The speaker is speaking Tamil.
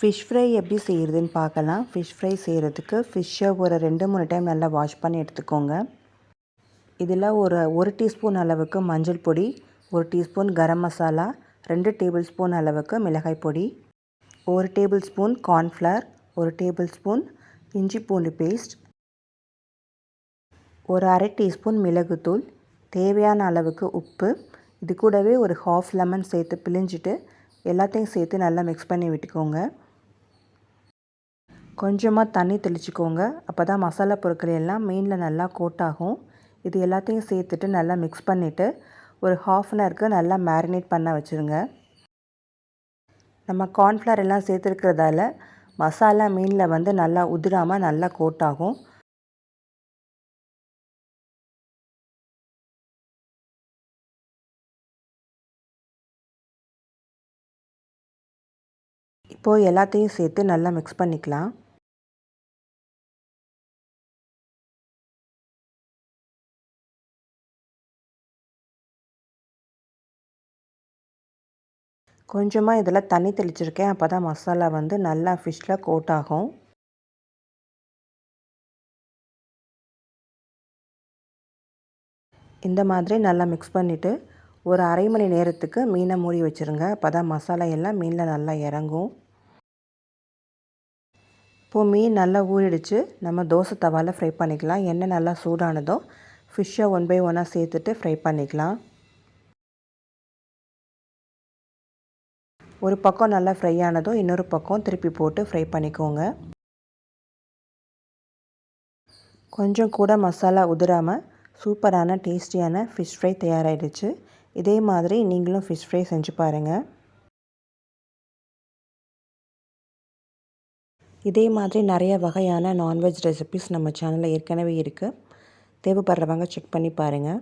ஃபிஷ் ஃப்ரை எப்படி செய்கிறதுன்னு பார்க்கலாம். ஃபிஷ் ஃப்ரை செய்கிறதுக்கு ஃபிஷ்ஷை ஒரு ரெண்டு மூணு டைம் நல்லா வாஷ் பண்ணி எடுத்துக்கோங்க. இதில் ஒரு ஒரு டீஸ்பூன் அளவுக்கு மஞ்சள் பொடி ஒரு டீஸ்பூன் கரம் மசாலா ரெண்டு டேபிள் ஸ்பூன் அளவுக்கு மிளகாய் பொடி ஒரு டேபிள் ஸ்பூன் கார்ன்ஃப்ளவர் ஒரு டேபிள் ஸ்பூன் இஞ்சி பூண்டு பேஸ்ட் ஒரு அரை டீஸ்பூன் மிளகுத்தூள் தேவையான அளவுக்கு உப்பு இது கூடவே ஒரு ஹாஃப் லெமன் சேர்த்து பிழிஞ்சிட்டு எல்லாத்தையும் சேர்த்து நல்லா மிக்ஸ் பண்ணி விட்டுக்கோங்க. கொஞ்சமாக தண்ணி தெளிச்சுக்கோங்க. அப்போ தான் மசாலா பொருட்கள் எல்லாம் மீனில் நல்லா கோட் ஆகும். இது எல்லாத்தையும் சேர்த்துட்டு நல்லா மிக்ஸ் பண்ணிவிட்டு ஒரு ஹாஃப் அன் ஹவருக்கு நல்லா மேரினேட் பண்ண வச்சுருங்க. நம்ம கார்ன்ஃப்ளவர் எல்லாம் சேர்த்துருக்கிறதால மசாலா மீனில் வந்து நல்லா உதிராமல் நல்லா கோட் ஆகும். இப்போது எல்லாத்தையும் சேர்த்து நல்லா மிக்ஸ் பண்ணிக்கலாம். கொஞ்சமாக இதில் தண்ணி தெளிச்சிருக்கேன். அப்போ தான் மசாலா வந்து நல்லா ஃபிஷ்ஷில் கோட் ஆகும். இந்த மாதிரி நல்லா மிக்ஸ் பண்ணிவிட்டு ஒரு அரை மணி நேரத்துக்கு மீனை மூடி வச்சுருங்க. அப்போ தான் மசாலா எல்லாம் மீனில் நல்லா இறங்கும். இப்போது மீன் நல்லா ஊறிடுச்சு. நம்ம தோசை தவாவில் ஃப்ரை பண்ணிக்கலாம். எண்ணெய் நல்லா சூடானதோ ஃபிஷ்ஷை ஒன் பை ஒன்னாக சேர்த்துட்டு ஃப்ரை பண்ணிக்கலாம். ஒரு பக்கம் நல்லா ஃப்ரை ஆனதும் இன்னொரு பக்கம் திருப்பி போட்டு ஃப்ரை பண்ணிக்கோங்க. கொஞ்சம் கூட மசாலா உதிராமல் சூப்பரான டேஸ்டியான ஃபிஷ் ஃப்ரை தயாராகிடுச்சு இதே மாதிரி நீங்களும் ஃபிஷ் ஃப்ரை செஞ்சு பாருங்கள் இதே மாதிரி நிறைய வகையான நான்வெஜ் ரெசிபிஸ் நம்ம சேனலில் ஏற்கனவே இருக்குது தேவைப்படுறவங்க செக் பண்ணி பாருங்கள்